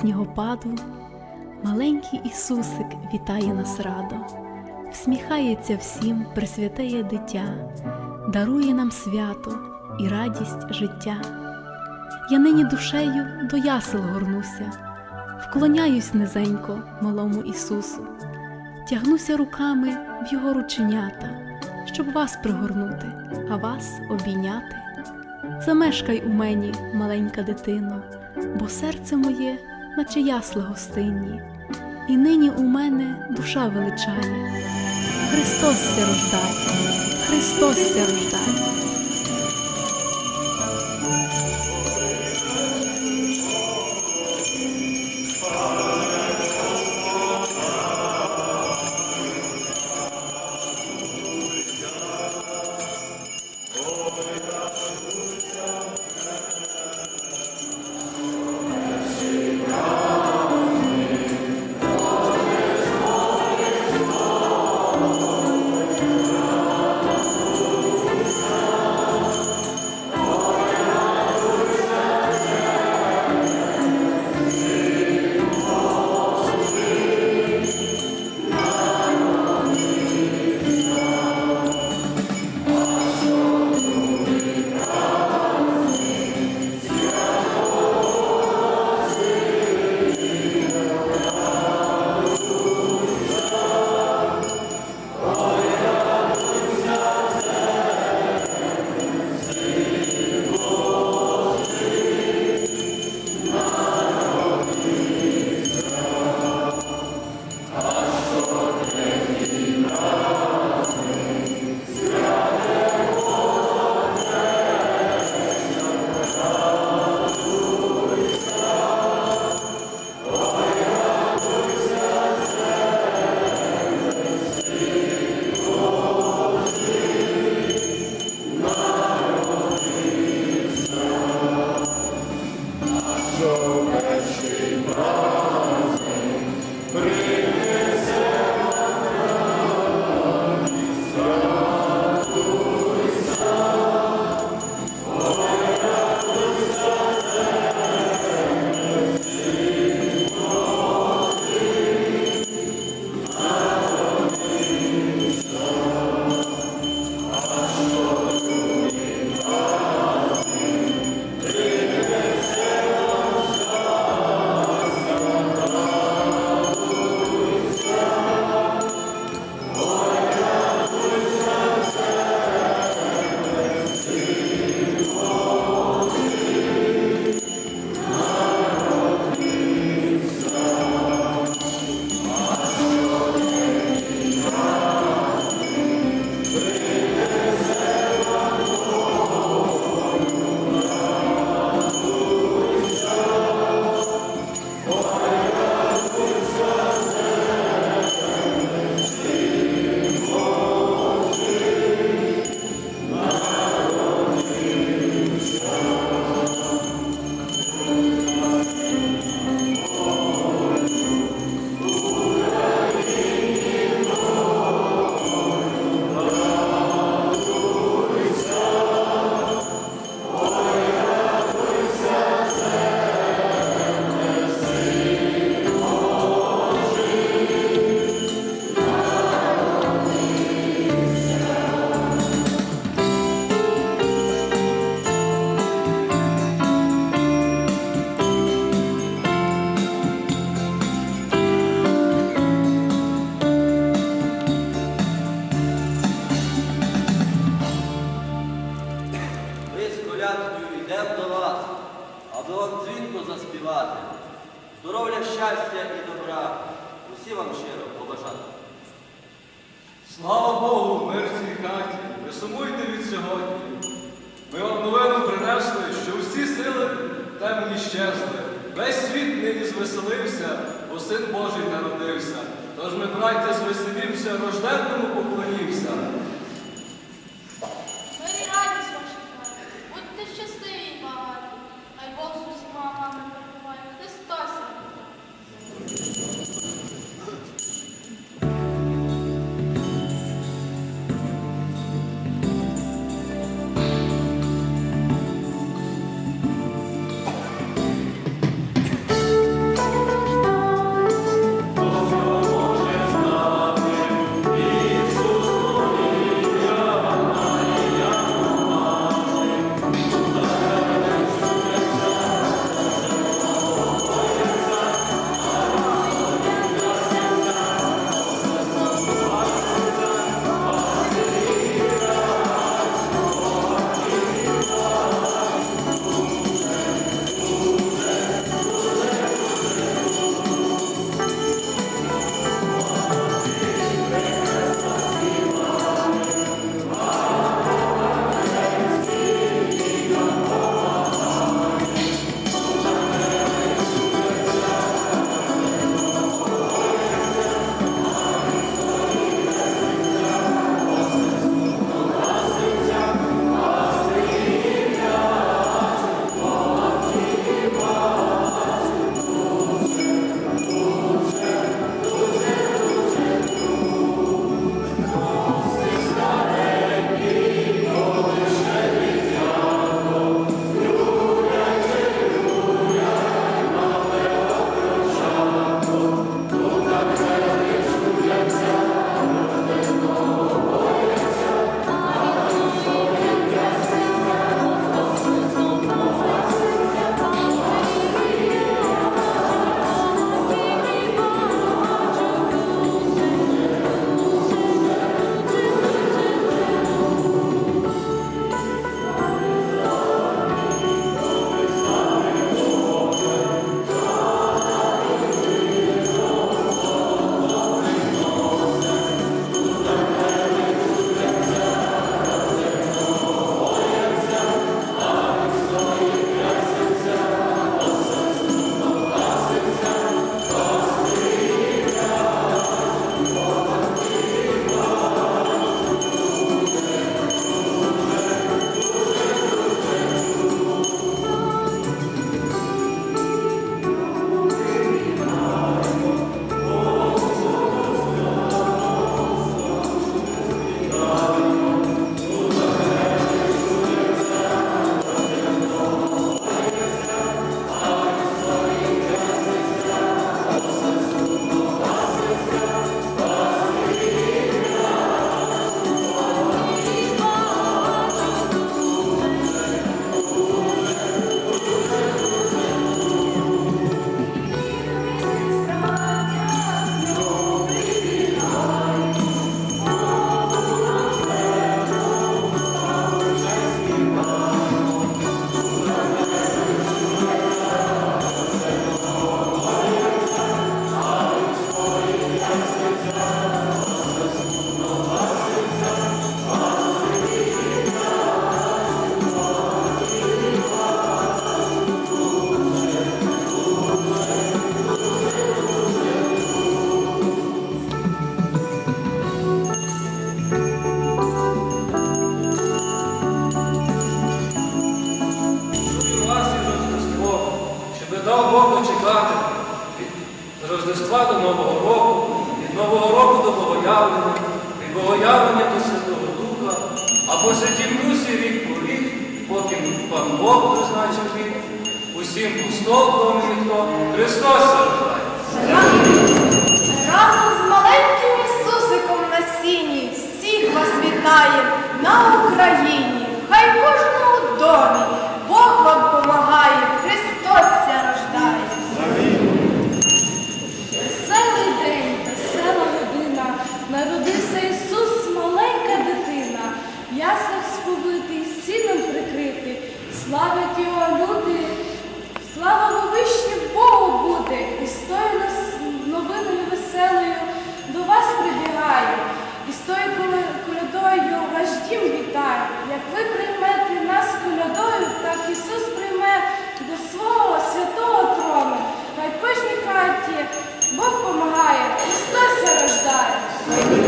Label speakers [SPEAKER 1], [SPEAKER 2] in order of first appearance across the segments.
[SPEAKER 1] снігопаду, маленький Ісусик вітає нас радо, всміхається всім присвятеє дитя, дарує нам свято і радість життя. Я нині душею до ясел горнуся, вклоняюсь низенько малому Ісусу, тягнуся руками в Його рученята, щоб вас пригорнути, а вас обійняти. Замешкай у мені, маленька дитино, бо серце моє, наче ясли гостинні, і нині у мене душа величає. Христос ся рождає, Христос ся рождає.
[SPEAKER 2] Браття, звеселімся, рожденному поклонімся.
[SPEAKER 3] Рождества до Нового року, від Нового року до Богоявлення,
[SPEAKER 1] від
[SPEAKER 4] Богоявлення до Святого Духа, а посидівлюся рік по рік, поки Пан Бог призначив рік, усім пустом вікно Христос рождає.
[SPEAKER 2] Разом з маленьким Ісусиком на сіні всіх вас вітає на Україні, хай кожному домі.
[SPEAKER 5] В Христос хаті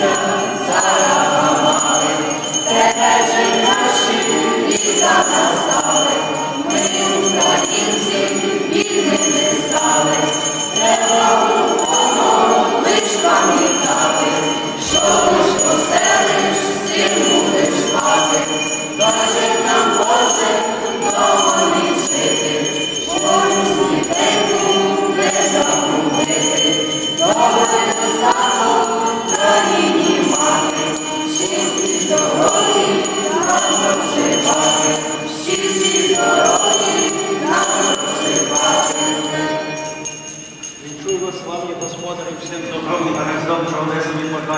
[SPEAKER 5] Бог помагає, Христос ся рождає.
[SPEAKER 6] Вінчую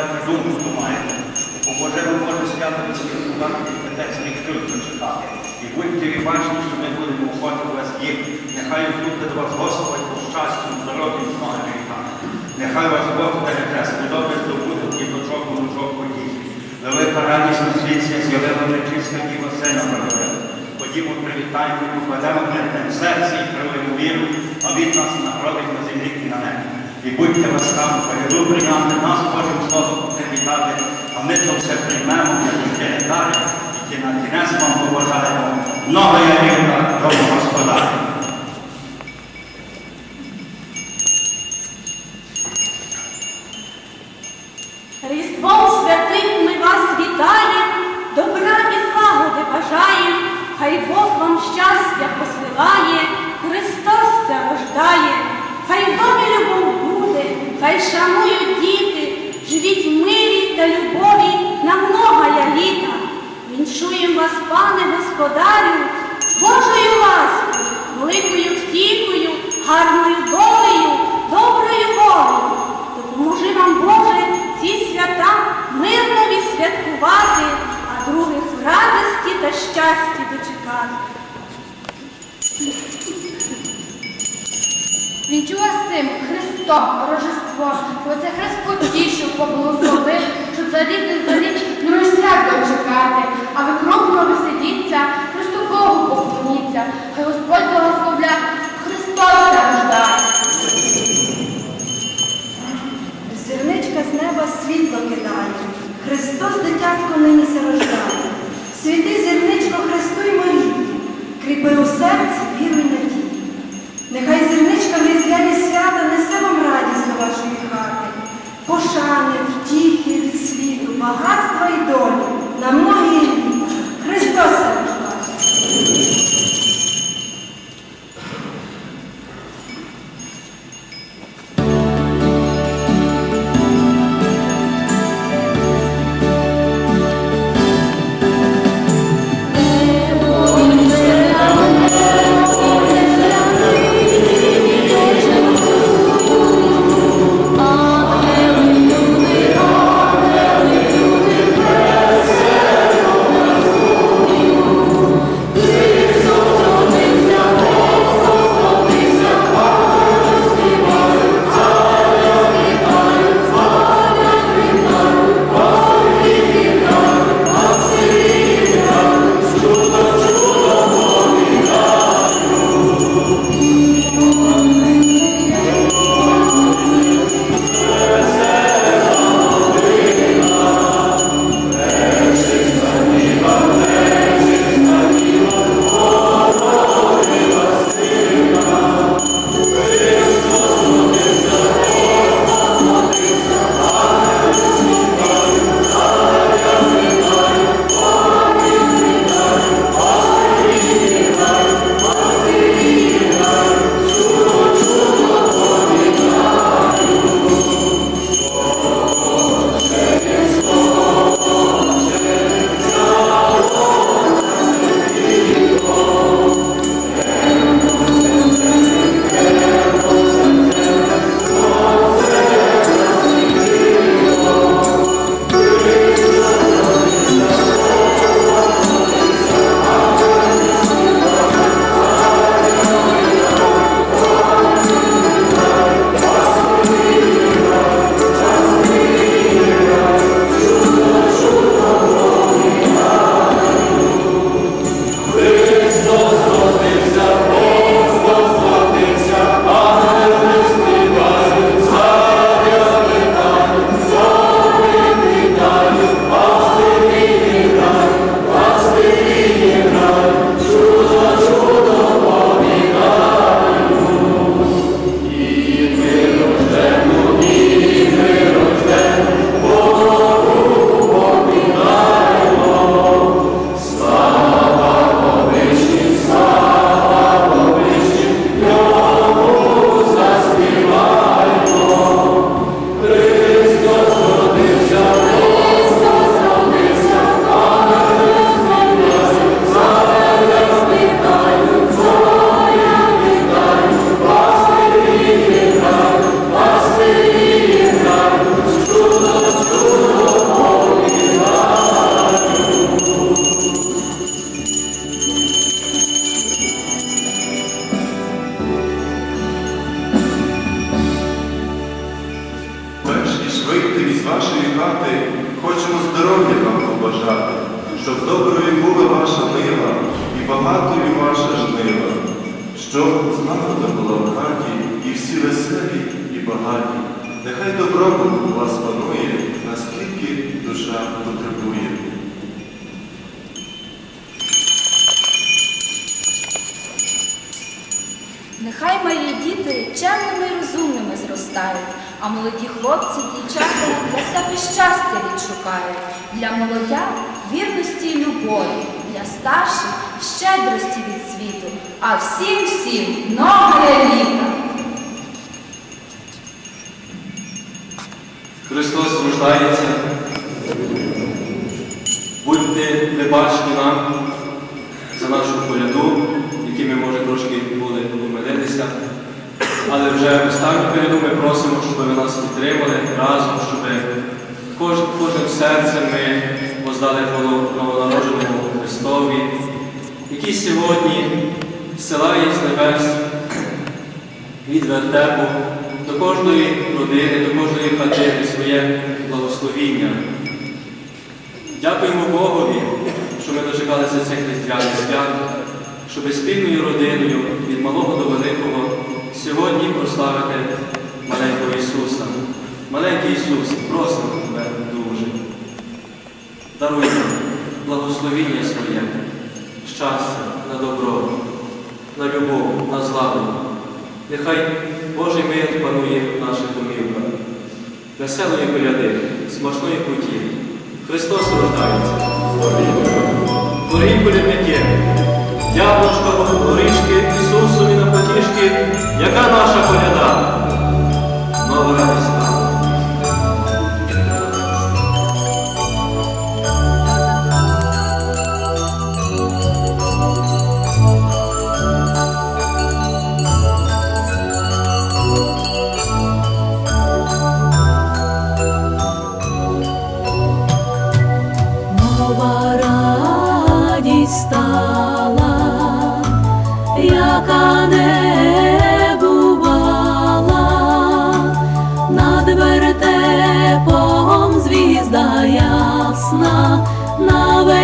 [SPEAKER 6] подати думку маєте. У Божому може свято відсвяткувати і китець ніхто зачитати. І будьте ви бачні, що ми будемо охоти вас їх. Нехай буде до вас Господь по щастю, здоров'ю, слава гріха. Нехай вас Бог береже, сподобає здобуток і дочок мужок подій. Велика радість на світі з'явила нечиста Діва Сина народила. Ходімо, привітаємо, і покладемо перед серці і прилимо віру, а від нас народить на землі і на небі. І будьте ласкаві, переду прийняти нас Божим Словом привітати, а ми то все приймемо, як ще дари, і на кінець вам побажаємо нової літа дому господаря.
[SPEAKER 7] Різдвом святим ми вас вітаєм, добра і злагоди бажаєм, хай Бог вам щастя посилає, Христос це рождає, хай в домі любов хай шанують діти, живіть в мирі та любові на многая літа. Віншуєм вас, пане господарю, Божою ласкою, великою втіхою, гарною долею, доброю волею. Допоможи вам, Боже, ці свята мирно відсвяткувати, а других радості та щасті дочекати.
[SPEAKER 5] Вінчу вас цим Христом, Рождество, бо це Христ потішив,
[SPEAKER 8] з вашої хати хочемо здоров'я вам побажати,
[SPEAKER 9] щоб доброю була ваша мила і багатою ваша жнива, щоб злагода була в хаті і всі веселі і багаті. Нехай добробут у вас панує, наскільки душа потребує.
[SPEAKER 10] Нехай малі діти чемними і розумними зростають, а молоді хлопці дівчата для себе щастя відшукають. Для молодят вірності й любові, для старших щедрості від світу, а всім всім нове літо!
[SPEAKER 4] Христос рождається. Будьте вибачні нам Але вже останню коляду ми просимо, щоб ви нас підтримали разом, щоб кожен, кожним серцем ми воздали новонародженому Христові, який сьогодні силає з небес від вертепу до кожної родини, до кожної хатини своє благословіння. Дякуємо Богові, що ми дочекалися цих різдвяних свят, щоб спільною родиною від малого до великого сьогодні прославити маленького Ісуса. Маленький Ісус, просимо тебе дуже. Даруй нам благословіння своє, щастя на добро, на любов, на злагоду. Нехай Божий мир панує в наших домівках. Веселої коляди, смачної путі. Христос рождається. Дорогі колядники, яблучко, горішки, Ісусові на потішки, яка наша коляда? Нова радість.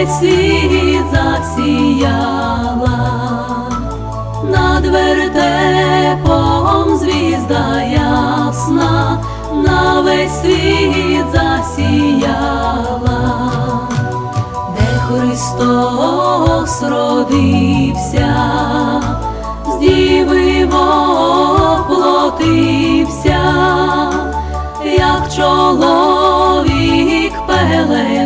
[SPEAKER 11] Світ засіяла, над вертепом звізда ясна, на весь світ засіяла. Де Христос родився, з діви воплотився, як чоловік пеленами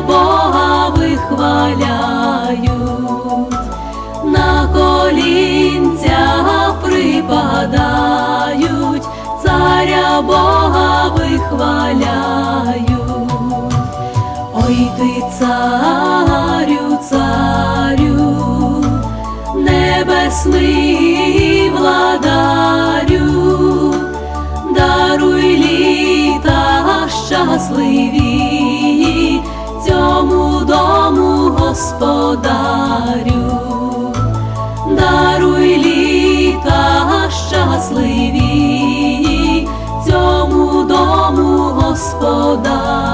[SPEAKER 11] Бога вихваляють, на колінця припадають, царя Бога вихваляють. Ой ти царю, царю, небесний владарю, даруй літа щасливі господарю, даруй літа щасливі цьому дому господарю.